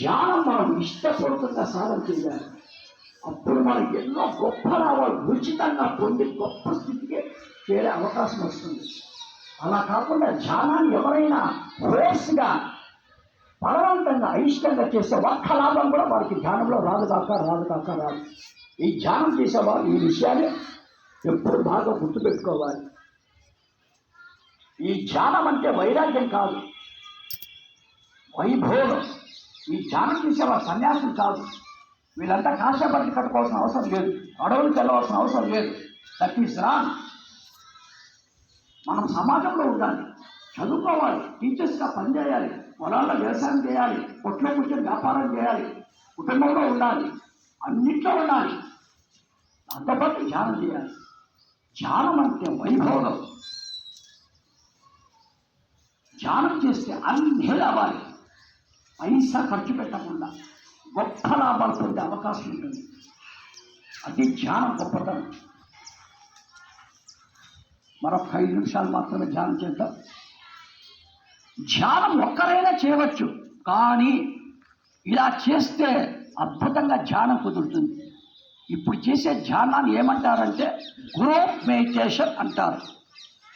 ధ్యానం మనం ఇష్టపూర్వకంగా సాధన చేయాలి. అప్పుడు మనం ఎన్నో గొప్ప లాభాలు ఉచితంగా పొంది గొప్ప స్థితికి చేరే అవకాశం వస్తుంది. అలా కాకుండా ధ్యానాన్ని ఎవరైనా ఫోర్స్గా బలవంతంగా అయిష్టంగా చేస్తే ఒక్క లాభం కూడా వారికి ధ్యానంలో రాదు కాక రాదు కాక రాదు. ఈ ధ్యానం చేసేవారు ఈ విషయాన్ని ఎప్పుడు బాగా గుర్తుపెట్టుకోవాలి. ఈ ధ్యానం అంటే వైరాగ్యం కాదు వైభోగం. ఈ ధ్యానం చేసేవారు సన్యాసం కాదు వీళ్ళంతా కాశపట్టి కట్టుకోవాల్సిన అవసరం లేదు. అడవులకు వెళ్ళవలసిన అవసరం లేదు. దట్ ఈస్ రాంగ్ మనం సమాజంలో ఉండాలి. చదువుకోవాలి. టీచర్స్గా పనిచేయాలి పొలాల్లో వ్యవసాయం చేయాలి. కొట్లో కూర్చొని వ్యాపారం చేయాలి. కుటుంబంలో ఉండాలి. అన్నిట్లో ఉండాలి. అంతపాటు ధ్యానం చేయాలి. ధ్యానం అంటే వైభోగం ధ్యానం చేస్తే అన్ని అవ్వాలి. పైసా ఖర్చు పెట్టకుండా గొప్ప లాభాలు పొందే అవకాశం ఉంటుంది. అది ధ్యానం గొప్పతనం. మరొక ఐదు నిమిషాలు మాత్రమే ధ్యానం చేద్దాం. ధ్యానం ఒక్కరైనా చేయవచ్చు కానీ ఇలా చేస్తే అద్భుతంగా ధ్యానం కుదురుతుంది. ఇప్పుడు చేసే ధ్యానాన్ని ఏమంటారంటే గ్రూప్ మెడిటేషన్ అంటారు.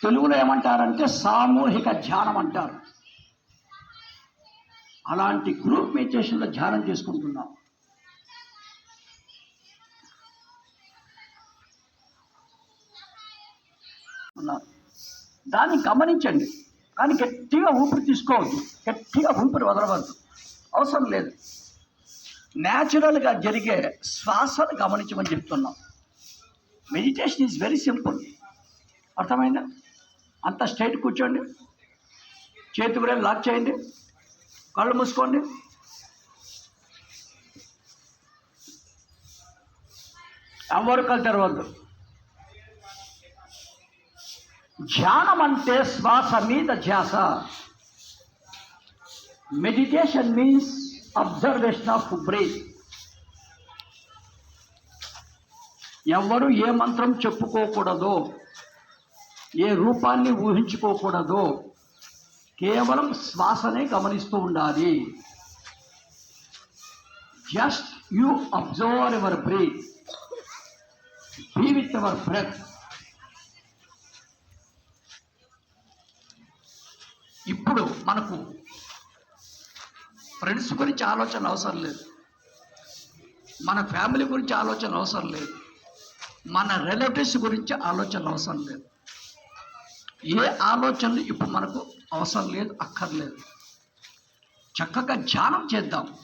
తెలుగులో ఏమంటారంటే సామూహిక ధ్యానం అంటారు. అలాంటి గ్రూప్ మెడిటేషన్లో ధ్యానం చేసుకుంటున్నాం. దాన్ని గమనించండి. కానీ గట్టిగా ఊపిరి తీసుకోవద్దు. గట్టిగా ఊపిరి వదలవద్దు. అవసరం లేదు. న్యాచురల్గా జరిగే శ్వాసను గమనించమని చెప్తున్నాం. మెడిటేషన్ ఈజ్ వెరీ సింపుల్ అర్థమైందా? అంత స్ట్రైట్ కూర్చోండి. చేతి కూడా లాక్ చేయండి. కళ్ళు మూసుకోండి. ఎవరు కళ్ళు తెరవద్దు. ధ్యానం అంటే శ్వాస మీద ధ్యాస. Meditation means observation of brain ఎవరు ఏ మంత్రం చెప్పుకోకూడదు ఏ రూపాన్ని ఊహించుకోకూడదు కేవలం శ్వాసనే గమనిస్తూ ఉండాలి. Just you observe your breath be with our breath ఇప్పుడు మనకు ఫ్రెండ్స్ గురించి ఆలోచన అవసరం లేదు. మన ఫ్యామిలీ గురించి ఆలోచన అవసరం లేదు. మన రిలేటివ్స్ గురించి ఆలోచన అవసరం లేదు. ఏ ఆలోచనలు ఇప్పుడు మనకు అవసరం లేదు అక్కర్లేదు. చక్కగా ధ్యానం చేద్దాం.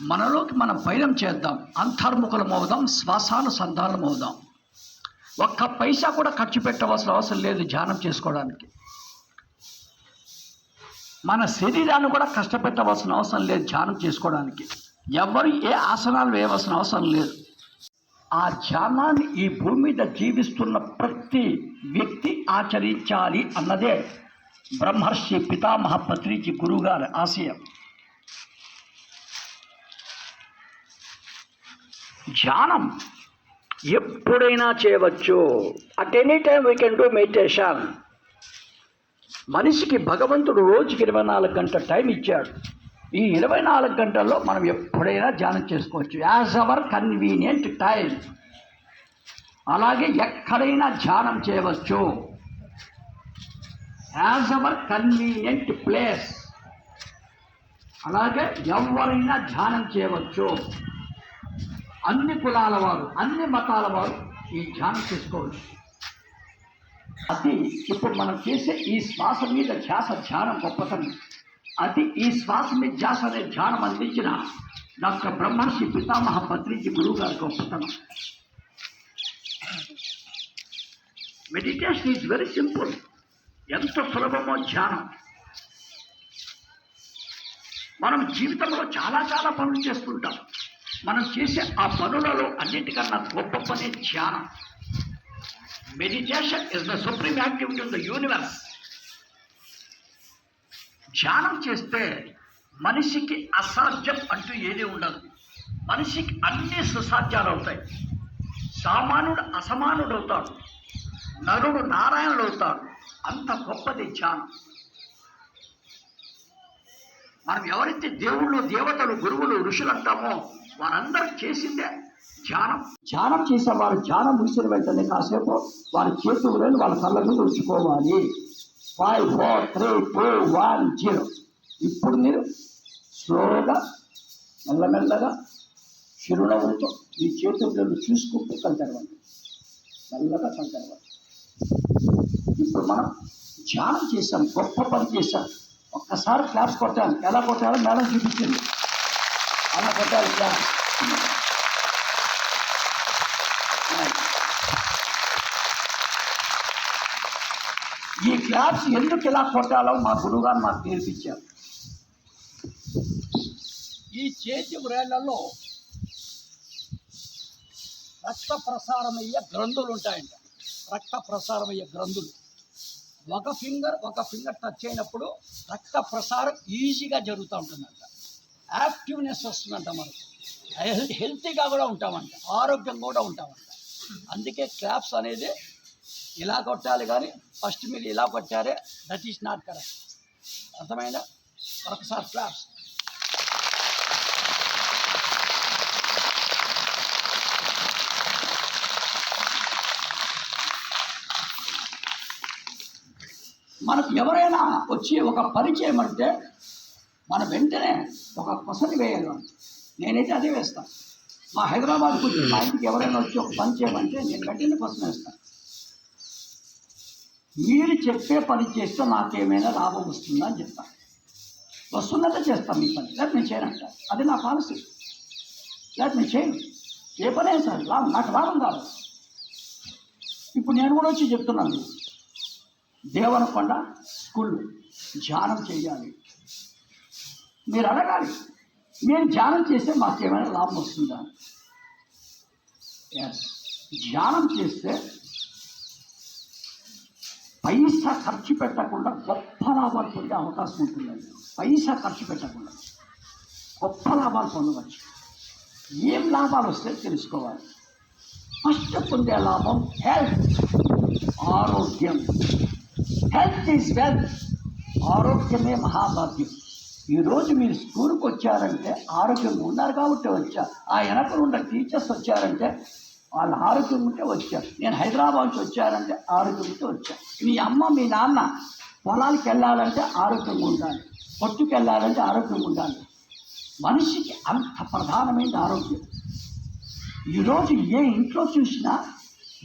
మనలోకి మనం పయనం చేద్దాం. అంతర్ముఖలం అవుదాం శ్వాసానుసంధానం అవుదాం. ఒక్క పైసా కూడా ఖర్చు పెట్టవలసిన అవసరం లేదు ధ్యానం చేసుకోవడానికి. మన శరీరాన్ని కూడా కష్టపెట్టవలసిన అవసరం లేదు ధ్యానం చేసుకోవడానికి. ఎవరు ఏ ఆసనాలు వేయవలసిన అవసరం లేదు. ఆ ధ్యానాన్ని ఈ భూమి మీద జీవిస్తున్న ప్రతి వ్యక్తి ఆచరించాలి అన్నదే బ్రహ్మర్షి పితామహ పత్రిజీ గురుగారి ఆశయం. ధ్యానం ఎప్పుడైనా చేయవచ్చు. At any time we can do meditation మనిషికి భగవంతుడు రోజుకి ఇరవై నాలుగు గంటల టైం ఇచ్చాడు. ఈ ఇరవై నాలుగు గంటల్లో మనం ఎప్పుడైనా ధ్యానం చేసుకోవచ్చు. యాజ్ అవర్ కన్వీనియంట్ టైం అలాగే ఎక్కడైనా ధ్యానం చేయవచ్చు. As our convenient place. అలాగే ఎవరైనా ధ్యానం చేయవచ్చు. అన్ని కులాల వారు అన్ని మతాల వారు ఈ ధ్యానం చేసుకోవచ్చు. అది ఇప్పుడు మనం చేసే ఈ శ్వాస మీద ధ్యాస ధ్యానం గొప్పతనం. అది ఈ శ్వాస మీద ధ్యాస అనే ధ్యానం అందించిన డాక్టర్ బ్రహ్మర్షి పితామహ పత్రిజీ గురువు గారి గొప్పతనం. మెడిటేషన్ ఈజ్ వెరీ సింపుల్ ఎంత సులభమో ధ్యానం. మనం జీవితంలో చాలా చాలా పనులు చేస్తుంటాం. మనం చేసే ఆ పనులలో అన్నిటికన్నా గొప్ప పని ధ్యానం. Meditation is the supreme activity in the universe ధ్యానం చేస్తే మనిషికి అసాధ్యం అంటూ ఏది ఉండదు. మనిషికి అన్ని సుసాధ్యాలు అవుతాయి. సామాన్యుడు అసమానుడు అవుతాడు. నరుడు నారాయణుడు అవుతాడు. అంత గొప్పది ధ్యానం. మనం ఎవరైతే దేవుళ్ళు దేవతలు గురువులు ఋషులు అంటామో వారందరూ చేసిందే ధ్యానం. ధ్యానం చేసే వారు ధ్యానం ముగిసిన వెంటనే కాసేపు వారి చేతులు వాళ్ళ కళ్ళ మీద ఉంచుకోవాలి. Five four three two one zero ఇప్పుడు మీరు స్లోగా మెల్లమెల్లగా చిరునవ్వులతో ఈ చేతులు చూసుకుంటూ కలతరవండి మెల్లగా కలతరవండి ఇప్పుడు మనం ధ్యానం చేశాం గొప్ప పని చేశాం. ఒక్కసారి క్లాస్ కొట్టాలి. ఎలా కొట్టాలో మేడం చూపించింది అలా కొట్టాలి ఈ క్లాప్స్ ఎందుకు ఇలా కొట్టాలో మా గురువుగారు మాకు నేర్పించారు. ఈ చేతి వ్రేళ్ళలో రక్త ప్రసారమయ్యే గ్రంథులు ఉంటాయంట. రక్త ప్రసారమయ్యే గ్రంథులు. ఒక ఫింగర్ ఒక ఫింగర్ టచ్ అయినప్పుడు రక్త ప్రసారం ఈజీగా జరుగుతూ ఉంటుందంట. యాక్టివ్నెస్ వస్తుందంట మనకు. హెల్- హెల్తీగా కూడా ఉంటామంట. ఆరోగ్యం కూడా ఉంటామంట. అందుకే క్లాప్స్ అనేది ఇలా కొట్టాలి కానీ ఫస్ట్ మీరు ఇలా కొట్టారే దట్ ఈస్ నాట్ కరెక్ట్ అర్థమైందా? మరొకసారి క్లాస్ మనకు ఎవరైనా వచ్చి ఒక పరిచయం అంటే మన వెంటనే ఒక కొసని వేయాలి. నేనైతే అదే వేస్తాను మా హైదరాబాద్కు వచ్చి మా ఇంటికి ఎవరైనా వచ్చి ఒక పని చేయమంటే నేను వెంటనే కొసన వేస్తాను మీరు చెప్పే పని చేస్తే నాకేమైనా లాభం వస్తుందా అని చెప్తాను వస్తున్నదే చేస్తాను మీ పని. లేదా నేను చేయనంట అది నా పాలసీ. లేదా నేను చేయను. ఏ పని అయినా సరే లాభం నాకు లాభం కాదు. ఇప్పుడు నేను కూడా వచ్చి చెప్తున్నాను. దేవనకొండ స్కూల్ ధ్యానం చేయాలి. మీరు అడగాలి. నేను ధ్యానం చేస్తే మాకు ఏమైనా లాభం వస్తుందా? ఎస్ ధ్యానం చేస్తే పైసా ఖర్చు పెట్టకుండా గొప్ప లాభాలు పొందే అవకాశం ఉంటుందండి. పైసా ఖర్చు పెట్టకుండా గొప్ప లాభాలు పొందవచ్చు. ఏం లాభాలు వస్తే తెలుసుకోవాలి. ఫస్ట్ పొందే లాభం హెల్త్. ఆరోగ్యం. Health is wealth. ఆరోగ్యమే మహాభాగ్యం. ఈరోజు మీరు స్కూల్కి వచ్చారంటే ఆరోగ్యంగా ఉన్నారు కాబట్టి వచ్చా. ఆ వెనక ఉన్న టీచర్స్ వచ్చారంటే వాళ్ళు ఆరోగ్యం ఉంటే వచ్చారు. నేను హైదరాబాద్ నుంచి వచ్చారంటే ఆరోగ్యం ఉంటే వచ్చాను. మీ అమ్మ మీ నాన్న పొలాలకు వెళ్ళాలంటే ఆరోగ్యంగా ఉండాలి. పొట్టుకు వెళ్ళాలంటే ఆరోగ్యంగా ఉండాలి. మనిషికి అంత ప్రధానమైన ఆరోగ్యం. ఈరోజు ఏ ఇంట్లో చూసినా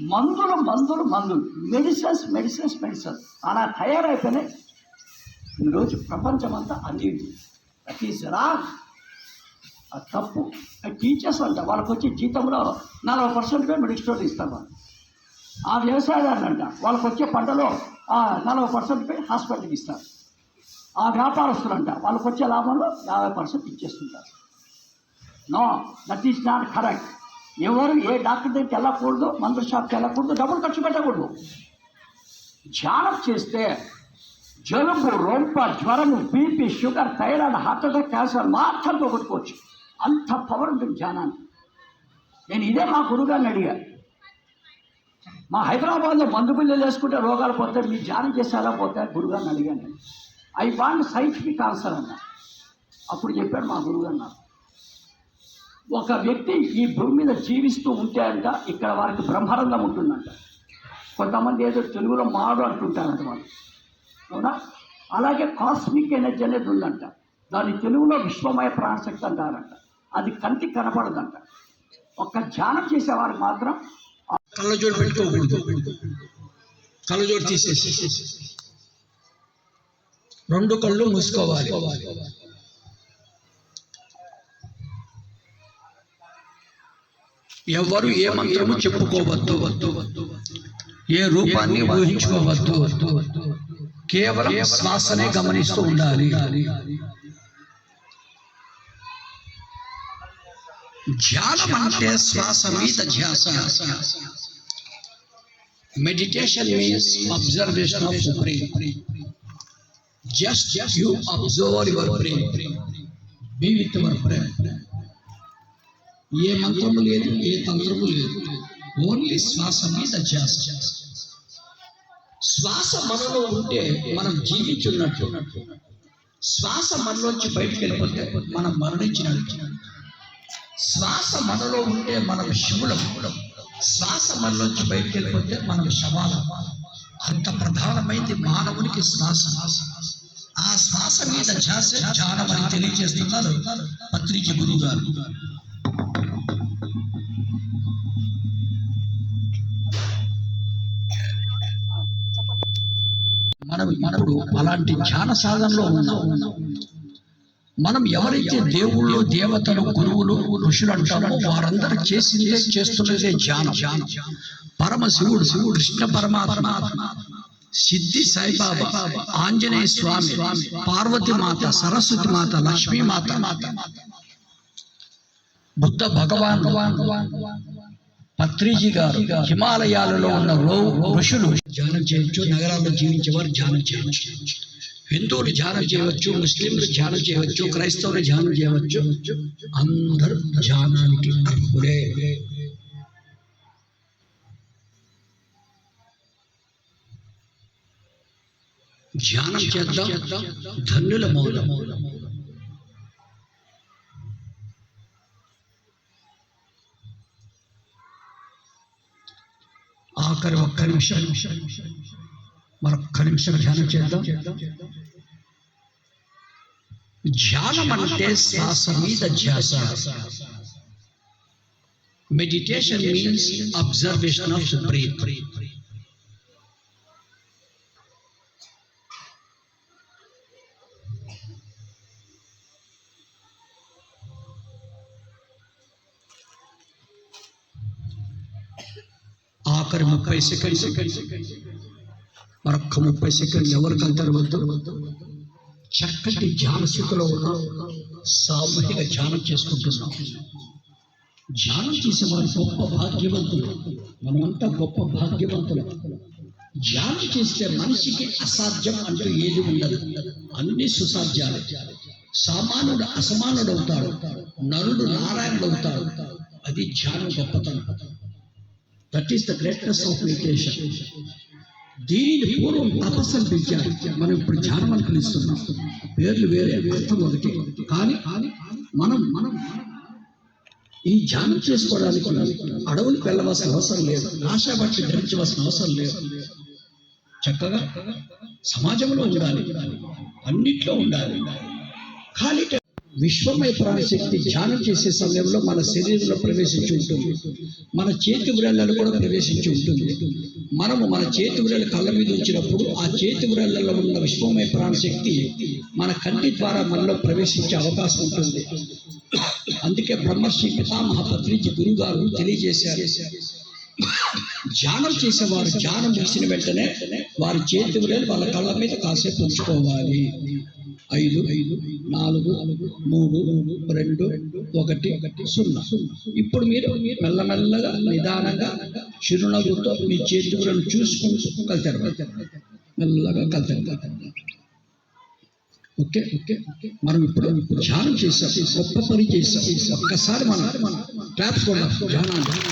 మందులు మందులు మందులు. Medicines medicines medicines. అలా తయారైపోయినాయి. ఈరోజు ప్రపంచమంతా అందింది దట్ ఈస్ రాంగ్ తప్పు. టీచర్స్ అంట వాళ్ళకి వచ్చే జీతంలో నలభై పర్సెంట్ మెడికల్ స్టోర్ ఇస్తారు వాళ్ళు ఆ వ్యవసాయదారులు అంట వాళ్ళకి వచ్చే పంటలో ఆ నలభై పర్సెంట్ హాస్పిటల్కి ఇస్తారు. ఆ వ్యాపారస్తులు అంట వాళ్ళకి వచ్చే లాభంలో యాభై percent ఇచ్చేస్తుంటారు. No that is not correct. ఎవరు ఏ డాక్టర్ దగ్గరికి వెళ్ళకూడదు మందుల షాప్కి వెళ్ళకూడదు డబ్బులు ఖర్చు పెట్టకూడదు. ధ్యానం చేస్తే జలుబు రొంప జ్వరము BP sugar thyroid heart attack cancer మాత్రం పోగొట్టుకోవచ్చు. అంత పవర్ ఉంటుంది ధ్యానానికి. నేను ఇదే మా గురుగారిని అడిగా. మా హైదరాబాద్లో మందు బిల్లలు వేసుకుంటే రోగాలు పోతాయి మీరు ధ్యానం చేసేలా ఎలా పోతాయి గురుగారిని అడిగాను ఐ వాంట్ సైంటిఫిక్ ఆన్సర్ అన్న. అప్పుడు చెప్పాడు మా గురుగారు నాకు. ఒక వ్యక్తి ఈ భూమి మీద జీవిస్తూ ఉంటే అంట ఇక్కడ వారికి బ్రహ్మరంగం ఉంటుందంట. కొంతమంది ఏదో తెలుగులో మాడు అంటుంటారంట వాళ్ళు. అవునా? అలాగే కాస్మిక్ ఎనర్జీ అనేది ఉందంట. దాని తెలుగులో విశ్వమయ ప్రాణశక్తి అంటారంట. అది కంటికి కనపడదంట. ఒక్క ధ్యానం చేసేవారు మాత్రం కళ్ళజోడు పెట్టుకోకూడదు కళ్ళజోడు తీసేసి. రెండు కళ్ళు మూసుకోవాలి. ఎవరు ఏ మంత్రము చెప్పుకోవద్దు. ఏ రూపాన్ని ఊహించుకోవద్దు. కేవలం శ్వాసనే గమనిస్తూ ఉండాలి. ధ్యానం అంటే శ్వాస మీద ధ్యాస meditation means observation of brain just you observe your brain be with your brain ఏ మంత్రము లేదు ఏ తంత్రము లేదు ఓన్లీ శ్వాస మీద ధ్యాస శ్వాస మనలో ఉంటే మనం జీవించున్నట్టు శ్వాస మనలోంచి బయటికి వెళ్ళిపోతే మనం మరణించినట్టు శ్వాస మనలో ఉంటే మనం శివులం శ్వాస మనలోంచి బయటికి వెళ్ళిపోతే మనం శవాలం. అంత ప్రధానమైంది మానవునికి శ్వాస. ఆ శ్వాస మీద ధ్యాస ధ్యానం అని తెలియజేస్తున్నారు పత్రిక గురువు గారు మనం మనకు అలాంటి ధ్యాన సాధనలో ఉన్నాం. మనం ఎవరైతే దేవుళ్ళు దేవతలు గురువులు ఋషులు అంటామో వారందరూ చేసిందే చేస్తున్నదే ధ్యానం. పరమ శివుడు శివుడు కృష్ణ పరమాత్మ సిద్ధి సాయిబాబా ఆంజనేయ స్వామి పార్వతి మాత సరస్వతి మాత లక్ష్మీ మాత బుద్ధ భగవాన్ పత్రిజీ గారు హిమాలయాలలో ఉన్న ఋషులు ధ్యానం చేయొచ్చు నగరాల్లో జీవించేవారు ధ్యానం చేయొచ్చు హిందువులు ధ్యానం చేయవచ్చు ముస్లింలు ధ్యానం చేయవచ్చు క్రైస్తవులు ధ్యానం చేయవచ్చు అందరూ ధ్యానానికి అర్హులే ధ్యానం చేద్దాం ధన్యుల మౌలం ఆఖరి ఒక్క నిమిషం మరొక్క నిమిషం ధ్యానం చేద్దాం. ధ్యానం అంటే శ్వాస మీద ధ్యాస. Meditation means observation of breath ఆఖరి ముప్పై సెకండ్ సెకండ్ మరొక్క ముప్పై సెకండ్లు ఎవరికి అంటారు వద్దు. చక్కటి ధ్యాన స్థితిలో ఉన్న. సామూహిక ధ్యానం చేసుకుంటున్నాం. ధ్యానం చేసేవారు గొప్ప భాగ్యవంతులు. మనమంతా గొప్ప భాగ్యవంతులు. ధ్యానం చేస్తే మనిషికి అసాధ్యం అంటూ ఏది ఉండదు. అన్ని సుసాధ్యాలు. సామానుడు అసమానుడు అవుతాడు. నరుడు నారాయణుడు అవుతాడు. అది ధ్యానం గొప్పతనం. That is the greatness of meditation దీనిని పూర్వం తపస్సు అని పిలిచారు మనం ఇప్పుడు ధ్యానం అని పిలుస్తున్నాం పేర్లు వేరే అర్థం ఒకటి. కానీ మనం మనం ఈ ధ్యానం చేసుకోవడానికి అడవులకు వెళ్ళవలసిన అవసరం లేదు. ఆశాభక్ష ధరించవలసిన అవసరం లేదు. చక్కగా సమాజంలో ఉండాలి. అన్నిట్లో ఉండాలి. ఖాళీ విశ్వమయ ప్రాణశక్తి ధ్యానం చేసే సమయంలో మన శరీరంలో ప్రవేశించి ఉంటుంది. మన చేతి వ్రేళ్ళలో కూడా ప్రవేశించి ఉంటుంది. మనము మన చేతి వ్రేళ్ళ కళ్ళ మీద ఉంచినప్పుడు ఆ చేతి వ్రేళ్ళలో ఉన్న విశ్వమయ ప్రాణశక్తి మన కంటి ద్వారా మనలో ప్రవేశించే అవకాశం ఉంటుంది. అందుకే బ్రహ్మర్షి పితామహ పత్రిజీ గురువు గారు తెలియజేశారు. ధ్యానం చేసేవారు ధ్యానం చేసిన వెంటనే వారి చేతి వ్రేళ్ళు వాళ్ళ కళ్ళ మీద కాసేపు ఉంచుకోవాలి. ఐదు ఐదు నాలుగు మూడు రెండు ఒకటి ఒకటి సున్నా. ఇప్పుడు మీరు మెల్లమెల్లగా నిదానంగా చిరునవ్వుతో మీ చేతులను చూసుకుంటూ కలిసారు మెల్లగా కలిసారు ఓకే? ఓకే మనం ఇప్పుడు ఇప్పుడు ధ్యానం చేసాం. గొప్ప పని చేసాం. ఒక్కసారి మనం ట్యాప్స్ కొన్నాం ధ్యానాన్ని నీరు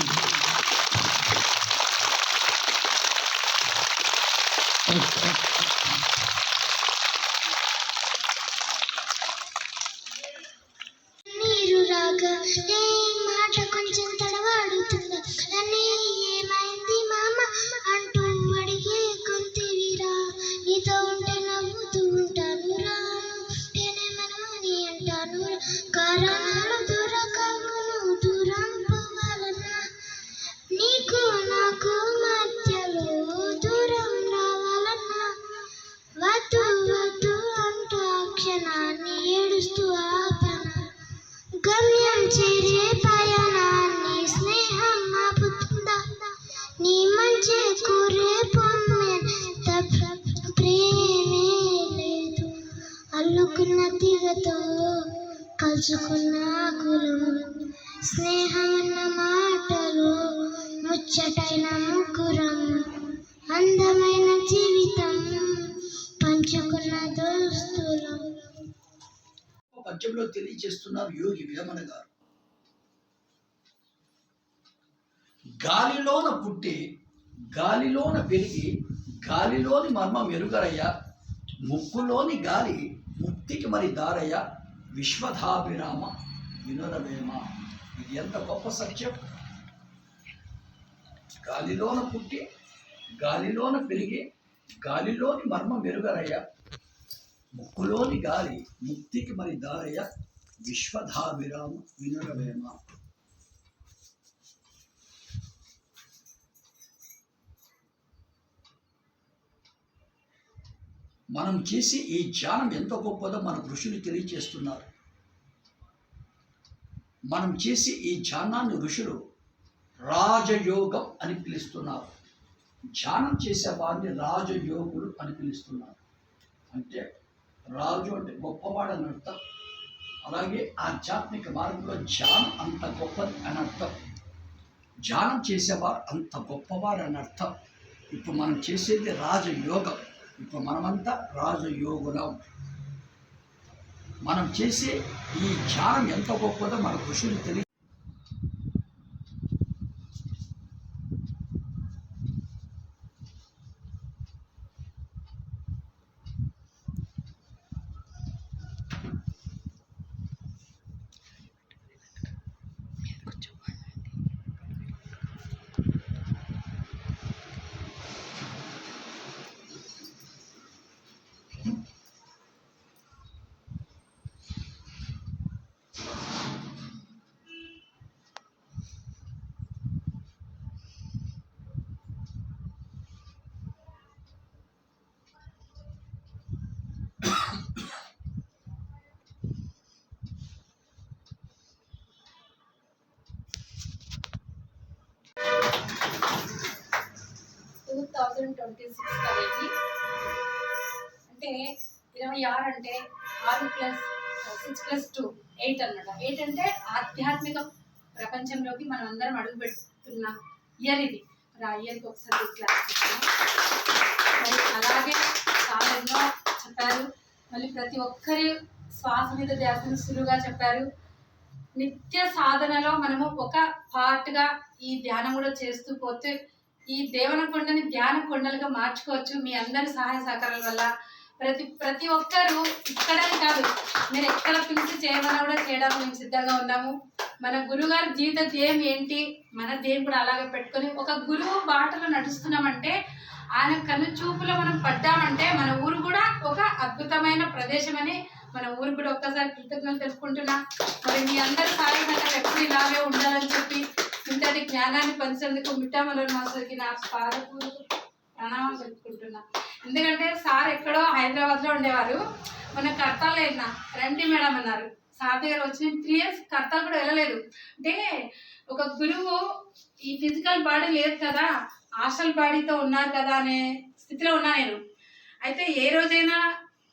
రాగా కలుసుకున్న తీగతో కలుసుకున్న కులం స్నేహమన్న మాటలు ముచ్చటైన ముకురం అందమైన జీవితం పంచుకున్న దోస్తులు. పద్యంలో తెలియజేస్తున్నారు యోగి వేమన గారు. గాలిలోన పుట్టి గాలిలోన పెరిగి గాలిలోని మర్మం ఎరుగరయ్యా ముక్కులోని గాలి ముక్తికి మరి దారయ్య విశ్వధాభిరామ వినురవేమ ఇది ఎంత గొప్ప సత్యం? గాలిలోన పుట్టి గాలిలోన పెరిగి గాలిలోని మర్మ మెరుగరయ్య. ముక్కులోని గాలి ముక్తికి మరి దారయ్య విశ్వధాభిరామ వినురవేమ మనం చేసే ఈ ధ్యానం ఎంత గొప్పదో మన ఋషులు తెలియచేస్తున్నారు మనం చేసే ఈ ధ్యానాన్ని ఋషులు రాజయోగం అని పిలుస్తున్నారు. ధ్యానం చేసే వారిని రాజయోగులు అని పిలుస్తున్నారు. అంటే రాజు అంటే గొప్పవాడు అని అర్థం. అలాగే ఆధ్యాత్మిక మార్గంలో ధ్యానం అంత గొప్పది అని అర్థం. ధ్యానం చేసేవారు అంత గొప్పవారు అని అర్థం. ఇప్పుడు మనం చేసేది రాజయోగం. ఇప్పుడు మనమంతా రాజయోగులం. మనం చేసే ఈ ధ్యానం ఎంత గొప్పదో మన ఋషులు తెలియ థౌజండ్ ట్వంటీ సిక్స్ అనేది అంటే ఇరవై ఆరు అంటే ఆరు plus six plus two eight అనమాట ఎయిట్ అంటే ఆధ్యాత్మిక ప్రపంచంలోకి మనం అందరం అడుగు పెడుతున్న ఇయర్ ఇది. మరి ఆ ఇయర్కి ఒకసారి క్లాస్ అలాగే చాలా ఎన్నో చెప్పారు. మళ్ళీ ప్రతి ఒక్కరి శ్వాస మీద ధ్యాసను సులువుగా చెప్పారు. నిత్య సాధనలో మనము ఒక పార్ట్గా ఈ ధ్యానం కూడా చేస్తూ పోతే ఈ దేవన కొండని ధ్యాన కొండలుగా మార్చుకోవచ్చు మీ అందరి సహాయ సహకారాల వల్ల. ప్రతి ప్రతి ఒక్కరు ఇక్కడే కాదు మీరు ఎక్కడ పిలిచి చేయమన్నా కూడా చేయడానికి మేము సిద్ధంగా ఉన్నాము. మన గురుగారి జీవిత ధ్యేయం ఏంటి? మన ధ్యేయం కూడా అలాగే పెట్టుకొని ఒక గురువు బాటలో నడుస్తున్నామంటే ఆయన కను చూపులో మనం పడ్డామంటే మన ఊరు కూడా ఒక అద్భుతమైన ప్రదేశం అని మన ఊరు కూడా ఒక్కసారి కృతజ్ఞతలు తెలుసుకుంటున్నా మరి మీ అందరి సహాయం ఎప్పుడు ఇలాగే ఉండాలని చెప్పి ఇంతటి జ్ఞానాన్ని పంచేందుకు మిట్టామల మాస్టర్కి నా పాదపూర్వక ప్రణామం తెలుపుకుంటున్నా ఎందుకంటే సార్ ఎక్కడో హైదరాబాద్లో ఉండేవారు. మన కర్తాలు వెళ్ళిన రండి మేడం అన్నారు. సార్ దగ్గర వచ్చిన త్రీ ఇయర్స్ కర్తాలు కూడా వెళ్ళలేదు. అంటే ఒక గురువు ఈ ఫిజికల్ బాడీ లేదు కదా హాస్టల్ బాడీతో ఉన్నారు కదా అనే స్థితిలో ఉన్నా నేను. అయితే ఏ రోజైనా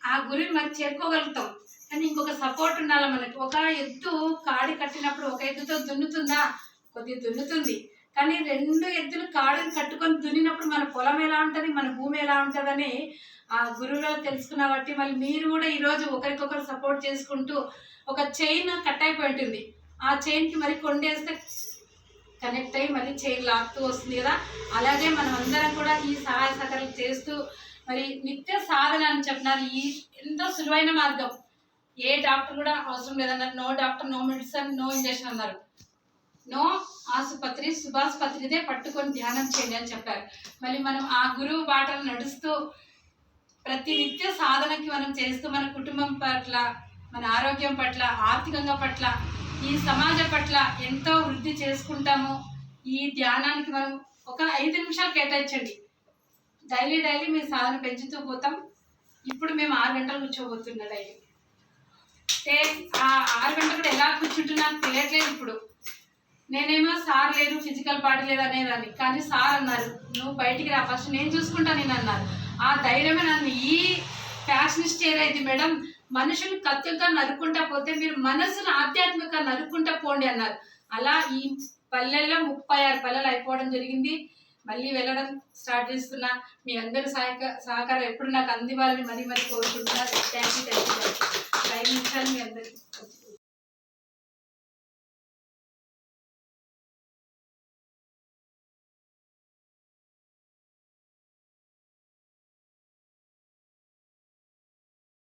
ఆ గురిని మనం చేరుకోగలుగుతాం. కానీ ఇంకొక సపోర్ట్ ఉండాలి మనకి? ఒక ఎద్దు కాడి కట్టినప్పుడు ఒక ఎద్దుతో దున్నుతుందా? కొద్దిగా దున్నుతుంది. కానీ రెండు ఎద్దులు కాడిని కట్టుకొని దున్నినప్పుడు మన పొలం ఎలా ఉంటుంది మన భూమి ఎలా ఉంటుందని ఆ గురువులో తెలుసుకున్న బట్టి మళ్ళీ మీరు కూడా ఈరోజు ఒకరికొకరు సపోర్ట్ చేసుకుంటూ ఒక చైన్ కట్ అయిపోయి ఉంటుంది. ఆ చైన్కి మరి కొండేస్తే కనెక్ట్ అయ్యి మళ్ళీ చైన్ లాగుతూ వస్తుంది కదా. అలాగే మనం అందరం కూడా ఈ సహాయ సహకారాలు చేస్తూ మరి నిత్య సాధన అని చెప్పినారు. ఈ ఎంతో సులువైన మార్గం. ఏ డాక్టర్ కూడా అవసరం లేదన్నారు. No doctor no medicine no injection అన్నారు. నో ఆసుపత్రి సుభాసుపత్రిదే పట్టుకొని ధ్యానం చేయండి అని చెప్పారు. మళ్ళీ మనం ఆ గురువు బాటలు నడుస్తూ ప్రతి నిత్య సాధనకి మనం చేస్తూ మన కుటుంబం పట్ల మన ఆరోగ్యం పట్ల ఆర్థికంగా పట్ల ఈ సమాజం పట్ల ఎంతో వృద్ధి చేసుకుంటాము. ఈ ధ్యానానికి మనం ఒక ఐదు నిమిషాలు కేటాయించండి. డైలీ డైలీ మీ సాధన పెంచుతూ పోతాం. ఇప్పుడు మేము ఆరు గంటలు కూర్చోబోతున్నా డైలీ. అంటే ఆ ఆరు గంటలు కూడా ఎలా కూర్చుంటున్నా తెలియట్లేదు ఇప్పుడు. నేనేమో సార్ లేదు ఫిజికల్ బాడీ లేదు అనేదాన్ని. కానీ సార్ అన్నారు నువ్వు బయటికి రా ఫస్ట్ నేను చూసుకుంటా నేను అన్నారు. ఆ ధైర్యమే నన్ను ఈ ఫ్యాషనిస్ట్ ఏదైతే మేడం మనుషులు కత్తులతో నరుక్కుంటా పోతే మీరు మనసును ఆధ్యాత్మికంగా నరుక్కుంటా పోండి అన్నారు. అలా ఈ పల్లెల్లో ముప్పై ఆరు పల్లెలు అయిపోవడం జరిగింది. మళ్ళీ వెళ్ళడం స్టార్ట్ చేస్తున్నా మీ అందరి సహక సహకారం ఎప్పుడు నాకు అందివ్వాలని మరీ మరీ కోరుకుంటున్నా. Thank you thank you